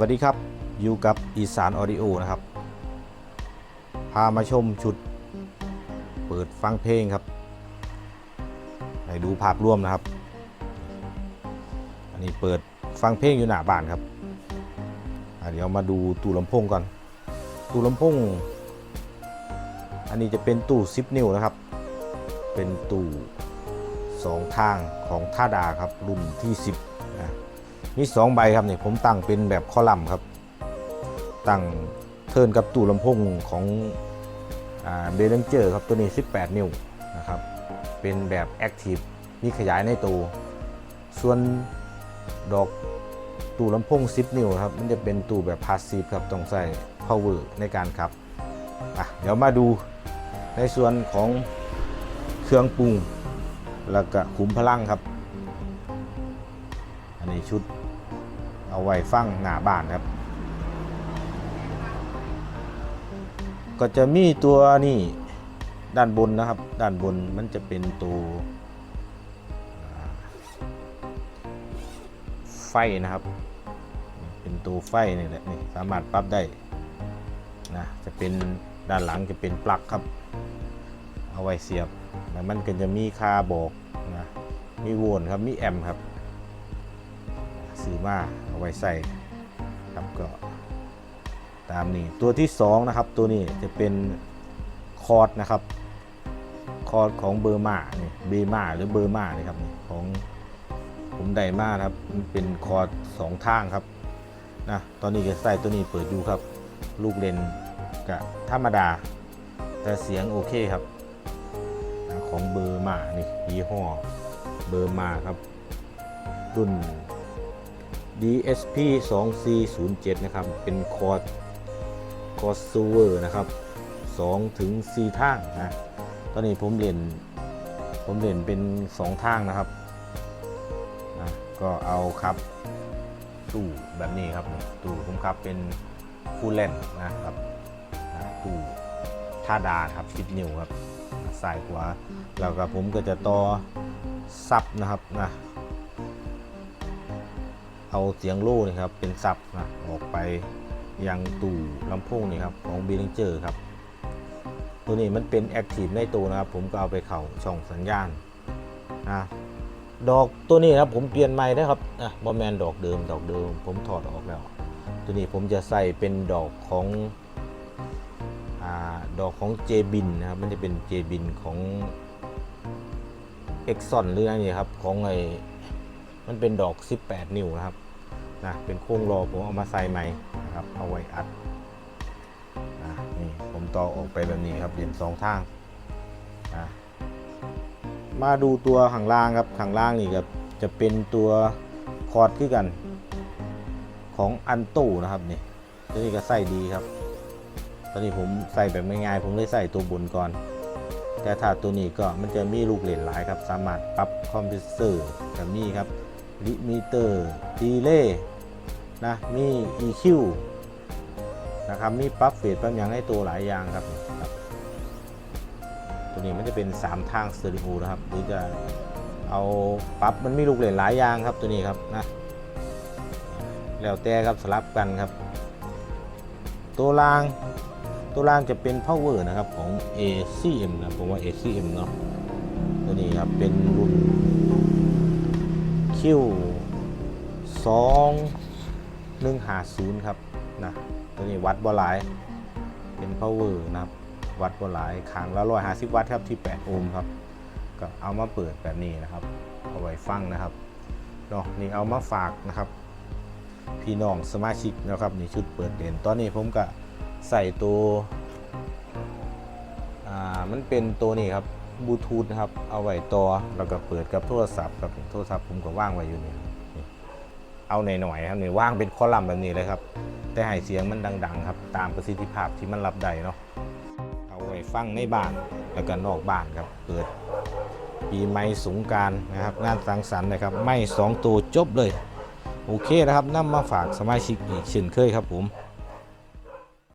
วัสดีครับ อยู่กับอีสานออดิโอนะครับ พามาชมชุด เปิดฟังเพลงครับให้ดูภาพรวมนะครับ อันนี้เปิดฟังเพลงอยู่หน้าบ้านครับเดี๋ยวมาดูตู้ลำโพงก่อน ตู้ลำโพง อันนี้จะเป็นตู้10นิ้วนะครับ เป็นตู้สองทางของท่าดาครับรุ่นที่ 10นะ มีสองใบครับนี่ผมตั้งเป็นแบบคอลัมน์ครับ ตั้งเทิร์นกับตู้ลำโพงของเบลเลนเจอร์ครับตัวนี้ 18 นิ้วนะครับ เป็นแบบแอคทีฟมีขยายในตัวส่วนดอกตู้ลำโพง 10 นิ้วครับ มันจะเป็นตู้แบบพาสซีฟครับต้องใส่ power ในการขับอะเดี๋ยวมาดูในส่วนของเครื่องปรุง แล้วก็ขุมพลังครับ อันนี้ชุด เอาไว้ฟังหน้าบ้านครับ ก็จะมีตัวนี่ด้านบนนะครับ ด้านบนมันจะเป็นตัวไฟนะครับ เป็นตัวไฟนี่แหละนี่สามารถปรับได้นะจะเป็นด้านหลังจะเป็นปลั๊กครับ เอาไว้เสียบแล้วมันก็จะมีคาบอกนะมีโวลต์ครับมีแอมป์ครับ ซื้อมาเอาไว้ใส่ครับก็ตามนี้ตัวที่2นะครับตัวนี้จะเป็นคอร์ดนะครับคอร์ดของเบอร์มานี่เบมาหรือเบอร์มานี่ครับของผมไดมาครับมันเป็นคอร์ดสองทางครับนะตอนนี้ก็ใส่ตัวนี้เปิดอยู่ครับ ลูกเลนกับธรรมดา แต่เสียงโอเคครับนะของเบอร์มานี่ยี่ห้อเบอร์มาครับรุ่น DSP 2407นะครับ เป็นคอร์ดคอร์ดซูเวอร์นะครับ2ถึง4ทางนะตอนนี้ผมเล่นผมเล่นเป็น 2 ทางนะครับนะก็เอาครับตู้แบบนี้ครับตู้ผมครับเป็นฟูลเลนนะครับนะตู้ท่าดาครับ10นิ้วครับสายขวาแล้วก็ผมก็จะต่อซับนะครับนะ เอาเสียงโล่นี่ครับเป็นซับนะออกไปยังตู่ลำโพงนี่ครับของบีลิงเจอร์ครับ ตัวนี้มันเป็นแอคทีฟในตัวนะครับ ผมก็เอาไปเข่าช่องสัญญาณนะดอกตัวนี้นะครับผมเปลี่ยนใหม่นะครับอะบอแมนดอกเดิมดอกเดิม ผมถอดออกแล้ว ตัวนี้ผมจะใส่เป็นดอกของอ่าดอกของเจบินนะครับมันจะเป็นเจบินของเอ็กซอนหรืออะไรนี่ครับของไอมันเป็นดอก 18 นิ้วนะครับ นะเป็นโค้งรอผมเอามาใส่ใหม่นะครับ เอาไว้อัดนะนี่ผมต่อออกไปแบบนี้ครับเด่นสองทางนะมาดูตัวข้างล่างครับข้างล่างนี่ครับจะเป็นตัวคอร์ดขึ้นกัน ของอันตู้นะครับนี่ตัวนี้ก็ใส่ดีครับ ตอนนี้ผมใส่แบบง่ายๆผมเลยใส่ตัวบนก่อน แต่ถ้าตัวนี้ก็มันจะมีลูกเล่นหลายครับ สามารถปรับคอมพิวเตอร์กับมีครับ ลิมิเตอร์ดีเลย์นะมี EQ นะครับมีปรับเฟสปรับอย่างให้ตัวหลายอย่างครับครับ ตัวนี้มันจะเป็น 3 ทางสเตอริโอนะครับ หรือจะเอาปรับมันมีลูกเล่นหลายอย่างครับตัวนี้ครับนะแล้วแต่ครับสลับกันครับ ตัวล่างตัวล่างจะเป็น power นะครับของ ACM นะผมว่า ACM เนาะตัวนี้ครับเป็นรุ่น คิวสองหนึ่งหาศูนย์ครับนะตัวนี้วัดบ่หลายเป็น power นะครับ วัดบ่หลายครั้งละร้อยห้าสิบวัตต์ครับที่8โอห์มครับ ก็เอามาเปิดแบบนี้นะครับ เอาไว้ฟังนะครับเนาะนี่เอามาฝากนะครับ พี่น้องสมาชิกนะครับนี่ชุดเปิดเด่นตอนนี้ผมก็ใส่ตัวอ่ามันเป็นตัวนี้ครับ บลูทูธนะครับ เอาไว้ต่อแล้วก็เปิดกับโทรศัพท์ครับโทรศัพท์ผมก็ว่างไว้อยู่นี่นี่เอาหน่อยๆครับนี่ว่างเป็นคอลัมน์แบบนี้เลยครับ แต่ให้เสียงมันดัง ๆ ครับ ตามประสิทธิภาพที่มันรับได้เนาะเอาไว้ฟังในบ้านแล้วก็นอกบ้านครับ เปิดปีใหม่สงการนะครับ งานสังสรรค์นะครับ ไม่สองตัวจบเลย โอเคนะครับนำมาฝากสมาชิกอีกเช่นเคยครับผม